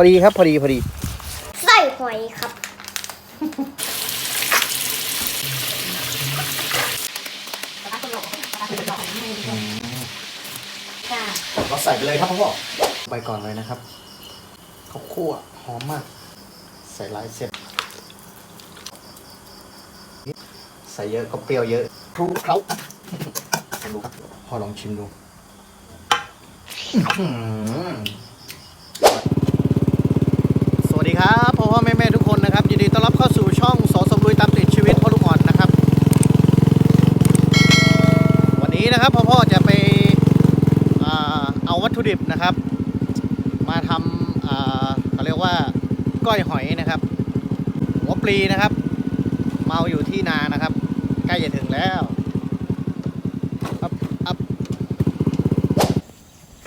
พอดีครับพอดีพอดีไส้หอยครับ ค่ะเราใส่ไปเลยครับพ่อไปก่อนเลยนะครับข้าวคั่วหอมมาก ใส่หลายเส้นใส่เยอะก็เปรี้ยวเยอะคลุกเคล้าลองดูครับพ่อลองชิมดูอื้อหือสวัสดี ครับพ่อพ่อแม่แม่ทุกคนนะครับยินดีต้อนรับเข้าสู่ช่องสอสมรุยตามติดชีวิตพ่อลูกอ่อนนะครับ วันนี้นะครับพ่อพ่อจะไปเอาวัตถุดิบนะครับ มาทำเขาเรียกว่าก้อยหอยนะครับหัวปลีนะครับ เมาอยู่ที่นานะครับ ใกล้จะถึงแล้วอัพอัพ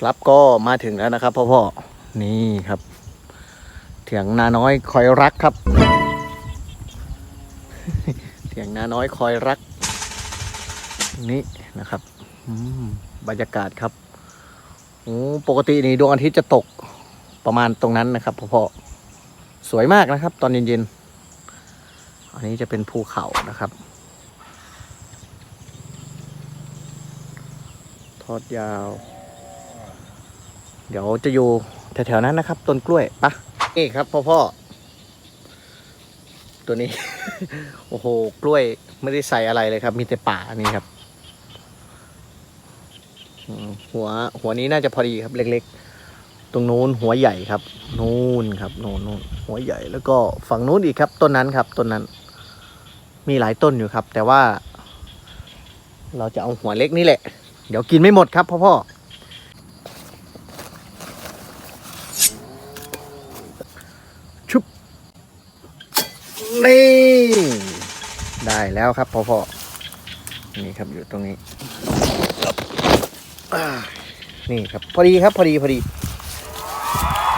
ครับก็มาถึงแล้วนะครับพ่อพ่อนี่ครับ ถียงนาน้อยคอยรักครับ เถียงนาน้อยคอยรัก นี่นะครับอืมบรรยากาศครับโอ้ปกตินี่ดวงอาทิตย์จะตกประมาณตรงนั้นนะครับพอพ่อสวยมากนะครับ ตอนเย็นๆ อันนี้จะเป็นภูเขานะครับ ทอดยาว เดี๋ยวจะอยู่แถวๆนั้นนะครับ ต้นกล้วยปะ นี่ครับพ่อพ่อตัวนี้ โอ้โห กล้วยไม่ได้ใส่อะไรเลยครับ มีแต่ป่านี่ครับ หัวหัวนี้น่าจะพอดีครับเล็ก ๆ ตรงนู้นหัวใหญ่ครับนู่นครับนู่นนู่นหัวใหญ่แล้วก็ฝั่งนู้นอีกครับ ต้นนั้นครับต้นนั้น มีหลายต้นอยู่ครับ แต่ว่า เราจะเอาหัวเล็กนี่แหละ เดี๋ยวกินไม่หมดครับพ่อพ่อ นี่ได้แล้วครับพ่อพ่อนี่ครับอยู่ตรงนี้อ่านี่ครับพอดีครับพอดีพอดี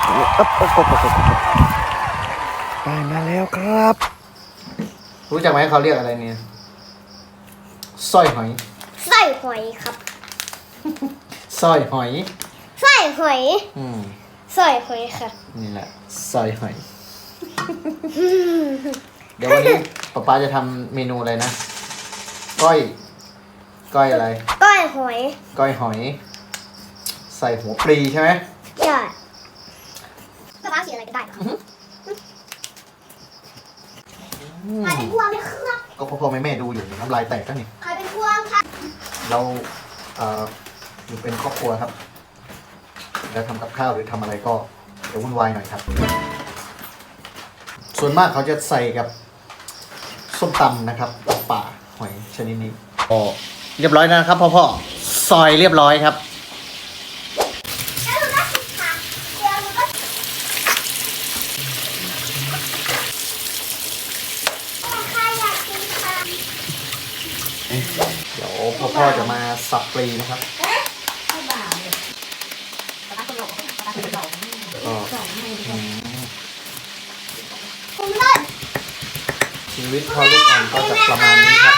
อ๊บอ๊บอ๊บอ๊บอ๊บอ๊บได้มาแล้วครับ รู้จักไหมเขาเรียกอะไรเนี่ยสร้อยหอยไส้หอยครับสร้อยหอยไส้หอยอืมไส้หอยค่ะ นี่แหละสร้อยหอย เดี๋ยววันนี้ป๊าป๊าจะทำเมนูอะไรนะ ก้อย ก้อยอะไร ก้อยหอยก้อยหอย ใส่หัวปลีใช่ไหมใช่กระทะสีอะไรก็ได้ค่ะอืมใครเป็นพวงไหมครับก็พ่อๆแม่ๆดูอยู่น้ำลายแตกกันนี่ ใครเป็นพวงค่ะเราเอ่ออยู่เป็นครอบครัวครับ แล้วทำกับข้าวหรือทำอะไรก็จะวุ่นวายหน่อยครับ ส่วนมากเขาจะใส่กับส้มตำนะครับป่าหอยชนิดนี้ก็เรียบร้อยแล้วนะครับพ่อพ่อซอยเรียบร้อยครับแล้วหนูก็สิค่ะเดี๋ยวหนูก็ใครอยากกินค่ะเดี๋ยวพ่อพ่อจะมาสับปลีนะครับ ไม่บาปเลยกระทะตลกกระทะตลก ก็ สองให้ อืม ผมเลิศ ชีวิตพ่อลูกอ่อนก็จะประมาณนี้ครับ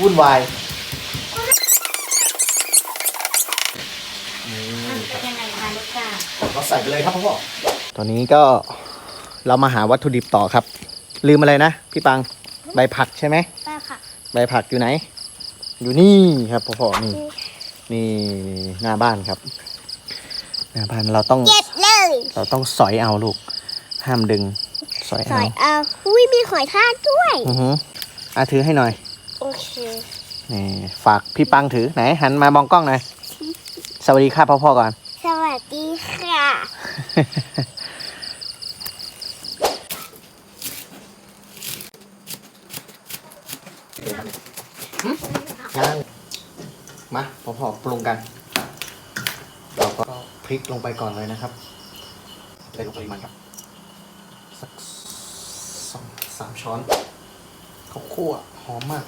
วุ่นวายนี่ครับยังไงคะลูกค้าเราใส่ไปเลยครับพ่อตอนนี้ก็เรามาหาวัตถุดิบต่อครับ ลืมอะไรนะ พี่ปังใบผักใช่ไหมป้าค่ะใบผักอยู่ไหน อยู่นี่ครับพ่อๆนี่นี่หน้าบ้านครับ หน้าบ้านเราต้องเก็บเลยเราต้องสอยเอาลูก ห้ามดึง สอยสเอาอยเอาอุ้ยมีหอยทากด้วย อือฮึอาถือให้หน่อยโอเคนี่ฝากพี่ปังถือไหนหันมามองกล้องหน่อยสวัสดีครับพ่อๆก่อน สวัสดีค่ะยังมาพอๆปรุงกัน เราก็พริกลงไปก่อนเลยนะครับใส่ลงปริมาณครับสักสองสาม ช้อนข้าวคั่วหอมมาก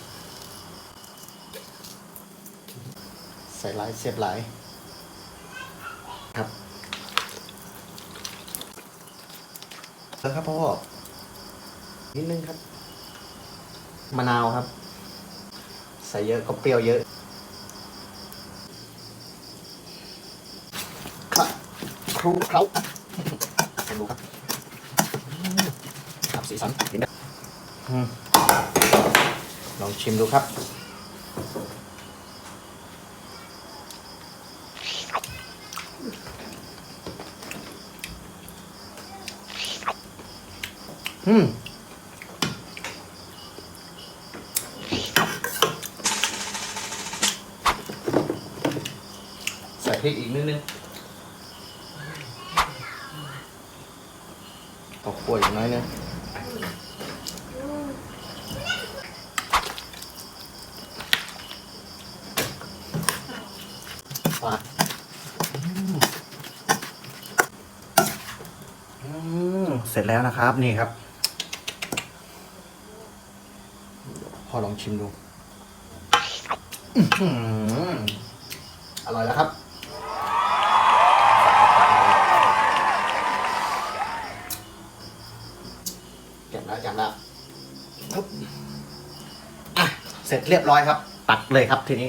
ใส่หลายเสียบหลายครับแล้วครับพ่อนิดนึงครับ มะนาวครับ ใส่เยอะก็เปรี้ยวเยอะคละครูเคล้าชิมดูครับครับสีสันเห็นไหม ลองชิมดูครับ อืมใส่พริกอีกนิดนึงเอาขวดอีกน้อยนึง มาอืมเสร็จแล้วนะครับนี่ครับ พอลองชิมดูอื้อหืออร่อยแล้วครับแจ่มแล้วแจ่มแล้วปึ๊บอะ เสร็จเรียบร้อยครับ ตักเลยครับทีนี้